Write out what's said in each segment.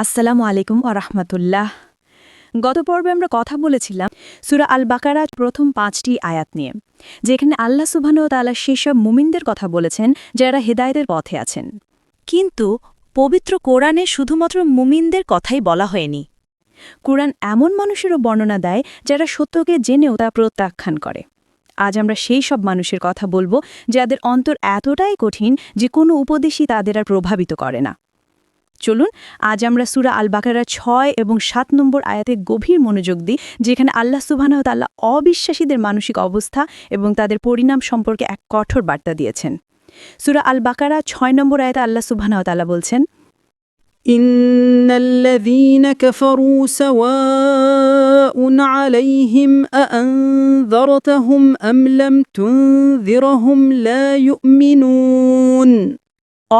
আসসালামু আলাইকুম আরহামতুল্লাহ গত পর্বে আমরা কথা বলেছিলাম সুরা আল বাকারা প্রথম পাঁচটি আয়াত নিয়ে, যেখানে আল্লাহ সুবহানাহু ওয়া তাআলা সেসব মুমিনদের কথা বলেছেন যারা হেদায়েতের পথে আছেন। কিন্তু পবিত্র কোরআনে শুধুমাত্র মুমিনদের কথাই বলা হয়নি। কোরআন এমন মানুষেরও বর্ণনা দেয় যারা সত্যকে জেনেও তা প্রত্যাখ্যান করে। আজ আমরা সেই সব মানুষের কথা বলব যাদের অন্তর এতটাই কঠিন যে কোনো উপদেশই তাদের আর প্রভাবিত করে না। চলুন আজ আমরা সুরা আল বাকারা ছয় এবং সাত নম্বর আয়াতে গভীর মনোযোগ দিই যেখানে আল্লাহ সুবাহ তাল্লাহ অবিশ্বাসীদের মানসিক অবস্থা এবং তাদের পরিণাম সম্পর্কে এক কঠোর বার্তা দিয়েছেন সুরা আল বাকারা ছয় নম্বর আয়াতে আল্লাহ সুবাহ তাল্লাহ বলছেন إن الذين كفروا سواء عليهم أأنذرتهم أم لم تنذرهم لا يؤمنون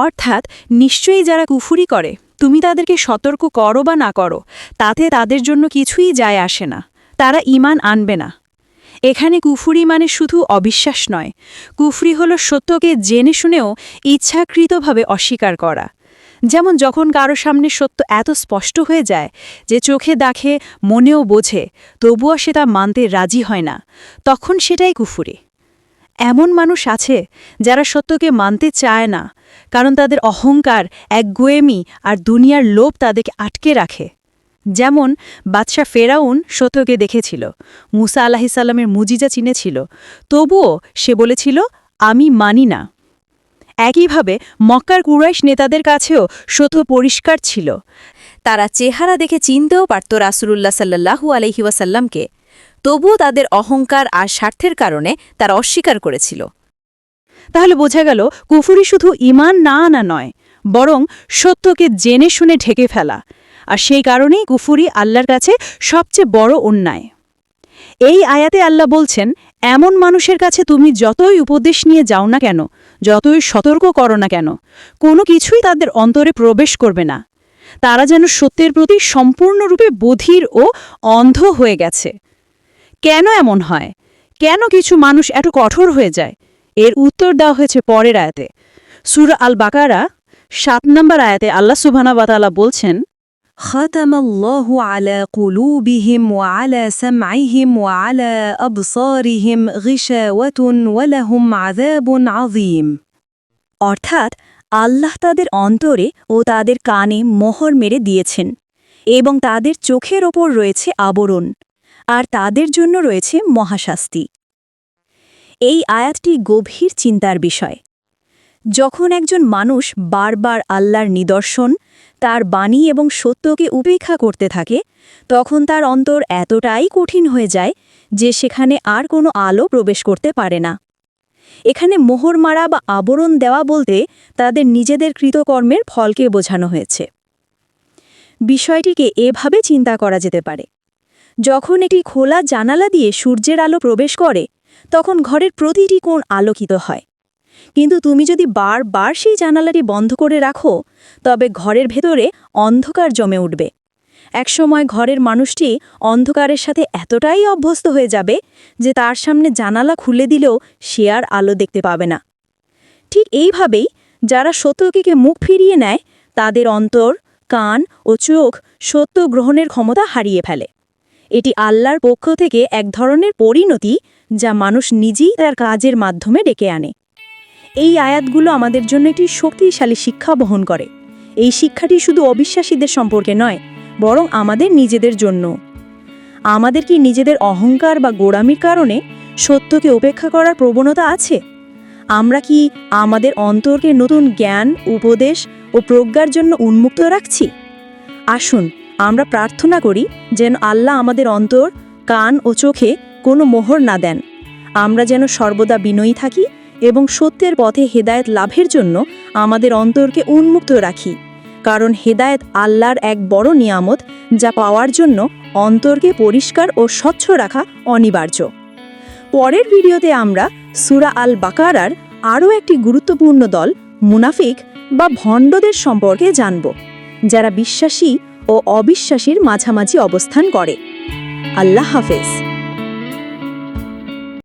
অর্থাৎ নিশ্চয়ই যারা কুফুরি করে, তুমি তাদেরকে সতর্ক করো বা না করো, তাতে তাদের জন্য কিছুই যায় আসে না, তারা ইমান আনবে না। এখানে কুফুরি মানে শুধু অবিশ্বাস নয়, কুফরি হল সত্যকে জেনে শুনেও ইচ্ছাকৃতভাবে অস্বীকার করা। যেমন যখন কারও সামনে সত্য এত স্পষ্ট হয়ে যায় যে চোখে দেখে, মনেও বোঝে, তবুও সে তা মানতে রাজি হয় না, তখন সেটাই কুফুরি। এমন মানুষ আছে যারা সত্যকে মানতে চায় না, কারণ তাদের অহংকার এক গোয়েমি আর দুনিয়ার লোভ তাদেরকে আটকে রাখে। যেমন বাদশাহ ফেরাউন সত্যকে দেখেছিল, মুসা আলাহিসাল্লামের মুজিজা চিনেছিল, তবুও সে বলেছিল, আমি মানি না। একইভাবে মক্কার কুরাইশ নেতাদের কাছেও সত্য পরিষ্কার ছিল। তারা চেহারা দেখে চিনতেও পারত রাসুলুল্লাহ সাল্লাহু আলহিউসাল্লামকে তবুও তাদের অহংকার আর স্বার্থের কারণে তারা অস্বীকার করেছিল। তাহলে বোঝা গেল, কুফুরি শুধু ইমান না আনা নয়, বরং সত্যকে জেনে শুনে ঢেকে ফেলা। আর সেই কারণেই কুফুরি আল্লাহর কাছে সবচেয়ে বড় অন্যায়। এই আয়াতে আল্লাহ বলছেন, এমন মানুষের কাছে তুমি যতই উপদেশ নিয়ে যাও না কেন, যতই সতর্ক করো না কেন, কোনো কিছুই তাদের অন্তরে প্রবেশ করবে না। তারা যেন সত্যের প্রতি সম্পূর্ণরূপে বধির ও অন্ধ হয়ে গেছে। কেন এমন হয় কেন কিছু মানুষ এত কঠোর হয়ে যায় এর উত্তর দেওয়া হয়েছে পরের আয়াতে সুর আল বাকারা সাত নম্বর আয়াতে আল্লাহ সুবহানা বাতালা বলছেন ختم الله على قلوبهم وعلى سمعهم وعلى أبصارهم غشاوة ولهم عذاب عظيم অর্থাৎ আল্লাহ তাদের অন্তরে ও তাদের কানে মোহর মেরে দিয়েছেন এবং তাদের চোখের ওপর রয়েছে আবরণ আর তাদের জন্য রয়েছে মহাশাস্তি। এই আয়াতটি গভীর চিন্তার বিষয়। যখন একজন মানুষ বারবার আল্লাহর নিদর্শন, তার বাণী এবং সত্যকে উপেক্ষা করতে থাকে, তখন তার অন্তর এতটাই কঠিন হয়ে যায় যে সেখানে আর কোনো আলো প্রবেশ করতে পারে না। এখানে মোহর মারা বা আবরণ দেওয়া বলতে তাদের নিজেদের কৃতকর্মের ফলকে বোঝানো হয়েছে। বিষয়টিকে এভাবে চিন্তা করা যেতে পারে। যখন একটি খোলা জানালা দিয়ে সূর্যের আলো প্রবেশ করে, তখন ঘরের প্রতিটি কোণ আলোকিত হয়। কিন্তু তুমি যদি বারবার সেই জানালাটি বন্ধ করে রাখো, তবে ঘরের ভেতরে অন্ধকার জমে উঠবে। একসময় ঘরের মানুষটি অন্ধকারের সাথে এতটাই অভ্যস্ত হয়ে যাবে যে তার সামনে জানালা খুলে দিলেও সে আর আলো দেখতে পাবে না। ঠিক এইভাবেই যারা সত্যকে মুখ ফিরিয়ে নেয়, তাদের অন্তর, কান ও চোখ সত্য গ্রহণের ক্ষমতা হারিয়ে ফেলে। এটি আল্লাহর পক্ষ থেকে এক ধরনের পরিণতি যা মানুষ নিজেই তার কাজের মাধ্যমে ডেকে আনে। এই আয়াতগুলো আমাদের জন্য একটি শক্তিশালী শিক্ষা বহন করে। এই শিক্ষাটি শুধু অবিশ্বাসীদের সম্পর্কে নয়, বরং আমাদের নিজেদের জন্য। আমাদের কি নিজেদের অহংকার বা গোড়ামির কারণে সত্যকে উপেক্ষা করার প্রবণতা আছে? আমরা কি আমাদের অন্তরকে নতুন জ্ঞান, উপদেশ ও প্রজ্ঞার জন্য উন্মুক্ত রাখছি? আসুন আমরা প্রার্থনা করি যেন আল্লাহ আমাদের অন্তর, কান ও চোখে কোনো মোহর না দেন। আমরা যেন সর্বদা বিনয়ী থাকি এবং সত্যের পথে হেদায়েত লাভের জন্য আমাদের অন্তরকে উন্মুক্ত রাখি। কারণ হেদায়েত আল্লাহর এক বড় নিয়ামত যা পাওয়ার জন্য অন্তরকে পরিষ্কার ও স্বচ্ছ রাখা অনিবার্য। পরের ভিডিওতে আমরা সুরা আল বাকারার আরও একটি গুরুত্বপূর্ণ দল, মুনাফিক বা ভণ্ডদের সম্পর্কে জানব, যারা বিশ্বাসী ও অবিশ্বাসীর মাঝামাঝি অবস্থান করে। আল্লাহ হাফেজ।